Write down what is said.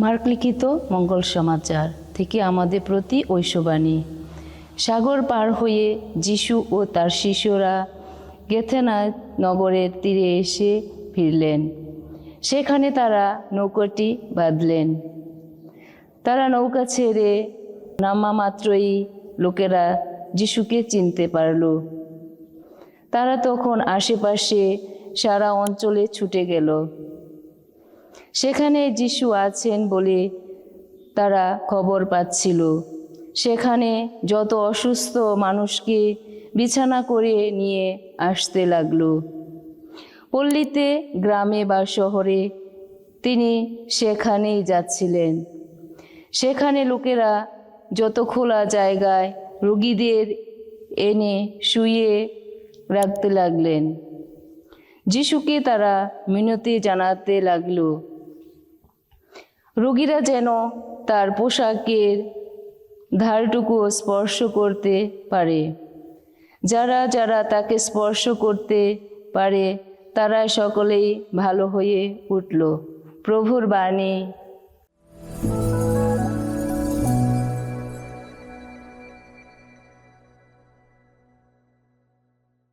Mark লিখিত মঙ্গল সমাচার থেকে আমাদের প্রতি ঐশবাণী। সাগর পার হয়ে যিশু ও তার শিষ্যরা গেথেনা নগরের তীরে এসে ফিরলেন। সেখানে তারা নৌকাটি বাঁধলেন। তারা নৌকা ছেড়ে নামা মাত্রই লোকেরা যিশুকে চিনতে পারল। তারা তখন আশেপাশে সারা অঞ্চলে ছুটে গেল। সেখানে যিশু আছেন বলে তারা খবর পাচ্ছিল। সেখানে যত অসুস্থ মানুষকে বিছানা করে নিয়ে আসতে লাগল। পল্লীতে গ্রামে বা শহরে তিনি সেখানেই যাচ্ছিলেন। সেখানে লোকেরা যত খোলা জায়গায় রোগীদের এনে শুয়ে রাখতে লাগলেন। যিশুকে তারা মিনতি জানাতে লাগল। রোগীরা যেন তার পোশাকের ধারটুকু স্পর্শ করতে পারে। যারা যারা তাকে স্পর্শ করতে পারে তারা সকলেই ভালো হয়ে উঠল। প্রভুর বাণী